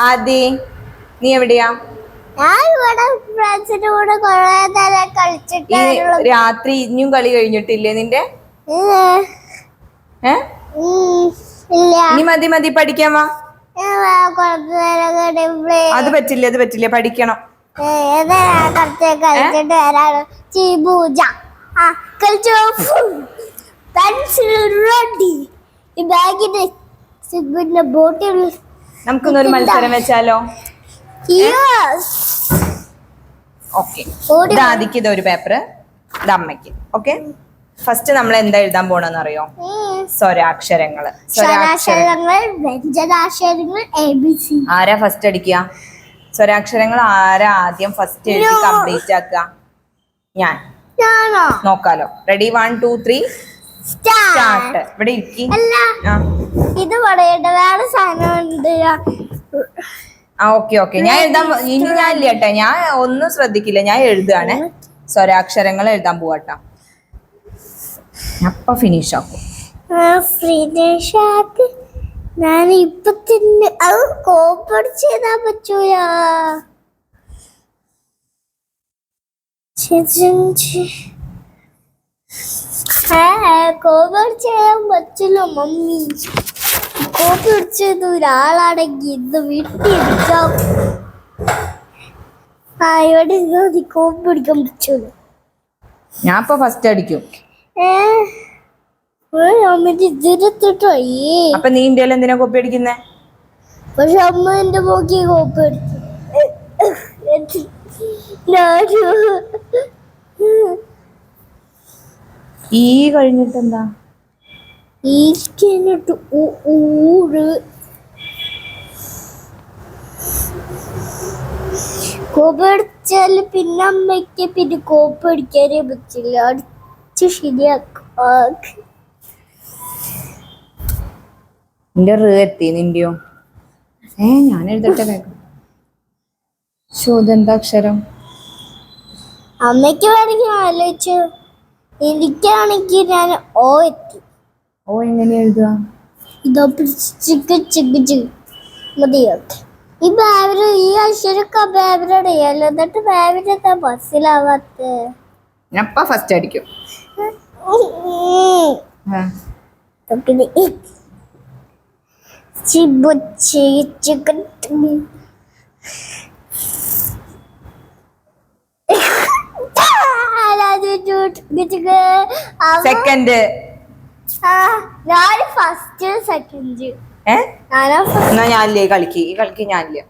ആദി നീ എവിടെയാ? ഞാൻ ഇവിടെ ഫ്രണ്ട്സിന്റെ കൂടെ കുറെ നേരം ഈ രാത്രി ഇനിയും കളി കഴിഞ്ഞിട്ടില്ലേ നിന്റെ? ഇനി മതി മതി പഠിക്കാൻ വാ. അത് പറ്റില്ല അത് പറ്റില്ല പഠിക്കണം. കളിച്ചിട്ട് വരാണ് ആ കളിച്ചു? പെൻസിൽ റെഡി ഈ ബാഗിന്റെ സിബിന്റെ ബോട്ടിൽ നമുക്കൊന്നൊരു മത്സരം വെച്ചാലോ? ഓക്കെ ഓടി ഇത് ഒരു പേപ്പർ ഇത് അമ്മയ്ക്ക്. ഓക്കെ ഫസ്റ്റ് നമ്മൾ എന്താ എഴുതാൻ പോണെന്ന് അറിയോ സ്വരാക്ഷരങ്ങൾ. സ്വരാക്ഷരങ്ങൾ. വ്യഞ്ജനാക്ഷരങ്ങൾ ആരാ ഫസ്റ്റ് അടിക്കുക സ്വരാക്ഷരങ്ങൾ ആരാ ആദ്യം ഫസ്റ്റ് എഴുതി കംപ്ലീറ്റ് ആക്കുക? ഞാൻ. നോക്കാലോ. Ready one two three start ഇവിടെ ഇരിക്കി. ആ ഓക്കെ ഓക്കെ. ഞാൻ എഴുതാൻ ഇനി ഞാൻ ഇല്ല കേട്ടോ. ഞാൻ ഒന്നും ശ്രദ്ധിക്കില്ല. ഞാൻ എഴുതുകയാണ്. സ്വരാക്ഷരങ്ങൾ എഴുതാൻ പോവാട്ടോ അപ്പൊ ഫിനിഷ് ആക്കും. ഞാൻ ഇപ്പൊ തന്നെ അത് കോപ്പടിച്ച് ചെയ്താ പറ്റൂല. കോപ്പടി ചെയ്യാൻ പറ്റില്ല മമ്മി. കോപ്പി ഒരാളാണെങ്കിൽ ഇത് വിട്ടിരിക്കാം ആ ഇവിടെ ഇരുന്ന് കോപ്പി പിടിക്കാൻ പിടിച്ചു ഞാൻ ഇപ്പൊ ഫസ്റ്റ് അടിക്കും അമ്മന്റെ ഇതിരത്തിട്ടോ അയ്യേ അപ്പൊ നീ ഇന്ത്യയിൽ എന്തിനാ കോപ്പി അടിക്കുന്നേ? പക്ഷെ അമ്മ എന്റെ പോക്കി കോപ്പി എടുത്തു ഞാനു ഈ കഴിഞ്ഞിട്ട് എന്താ ഈക്കിട്ട് ഊറ് കോപ്പി അടിച്ചാൽ പിന്നെ അമ്മയ്ക്ക് പിന്നെ കോപ്പി അടിക്കാനേ പറ്റില്ല. അടിച്ച് ശരിയാക്ക നിന്റെ റ് എത്തി നിന്റെയോ? ഏ ഞാൻ എഴുതട്ടെ വേഗം ശോതെന്താ അക്ഷരം? അമ്മയ്ക്ക് വേണമെങ്കിൽ ആലോചിച്ചു. എനിക്കാണെങ്കിൽ ഞാൻ ഓ എത്തി. ഓ എങ്ങനെ എഴുതുക? ഇതോ ചിക്ക് ചിക്ക് ചിക്ക്. മതിയോ ഈ ബാബര് ഈ അക്ഷരൊക്കെ ബാബരോട് ചെയ്യല്ലോ എന്നിട്ട് ബാബരൊക്കെ ബസ്സിലാവാത്ത. ഞാൻ ഫസ്റ്റ് അടിക്കും. സെക്കൻഡ് ഞാൻ ഫസ്റ്റ് സെക്കൻഡ് എന്നാ ഞാനില്ലേ കളിക്ക്. ഈ കളിക്ക് ഞാനില്ല.